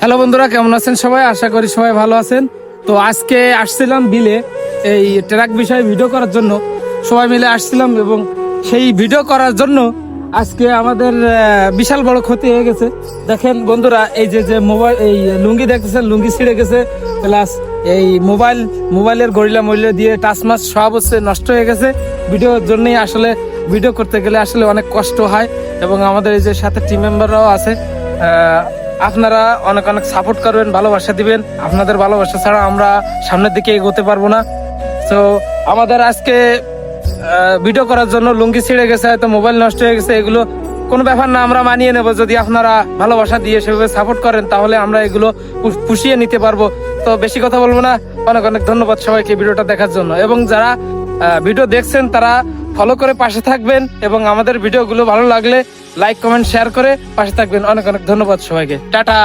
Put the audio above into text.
Hello বন্ধুরা, কেমন আছেন সবাই? আশা করি সবাই ভালো আছেন। তো আজকে আসছিলাম বিলে এই ট্রাক বিষয়ে ভিডিও করার জন্য। সবাই মিলে আসছিলাম এবং সেই ভিডিও করার জন্য আজকে আমাদের বিশাল বড় ক্ষতি হয়ে গেছে। দেখেন বন্ধুরা, এই যে যে মোবাইল, এই লুঙ্গি দেখতেছেন, লুঙ্গি ছিঁড়ে গেছে। প্লাস এই মোবাইল, মোবাইলের গরিলা মরিলা দিয়ে টাচ মাছ সব হচ্ছে নষ্ট হয়ে গেছে। ভিডিওর জন্যই আসলে ভিডিও করতে গেলে আসলে অনেক কষ্ট হয় এবং আমাদের এই যে সাথে টিম মেম্বাররাও আছে আপনারা অনেক অনেক সাপোর্ট করবেন, ভালোবাসা দিবেন। আপনাদের ভালোবাসা ছাড়া আমরা সামনের দিকে এগোতে পারব না। তো আমাদের আজকে ভিডিও করার জন্য লুঙ্গি ছিঁড়ে গেছে, হয়তো মোবাইল নষ্ট হয়ে গেছে, এগুলো কোনো ব্যাপার না, আমরা মানিয়ে নেব। যদি আপনারা ভালোবাসা দিয়ে সেভাবে সাপোর্ট করেন, তাহলে আমরা এগুলো পুষিয়ে নিতে পারব। তো বেশি কথা বলব না। অনেক অনেক ধন্যবাদ সবাইকে ভিডিওটা দেখার জন্য। এবং যারা ভিডিও দেখছেন, তারা ফলো করে পাশে থাকবেন এবং আমাদের ভিডিওগুলো ভালো লাগলে লাইক, কমেন্ট, শেয়ার করে পাশে থাকবেন। অনেক অনেক ধন্যবাদ সবাইকে। টাটা!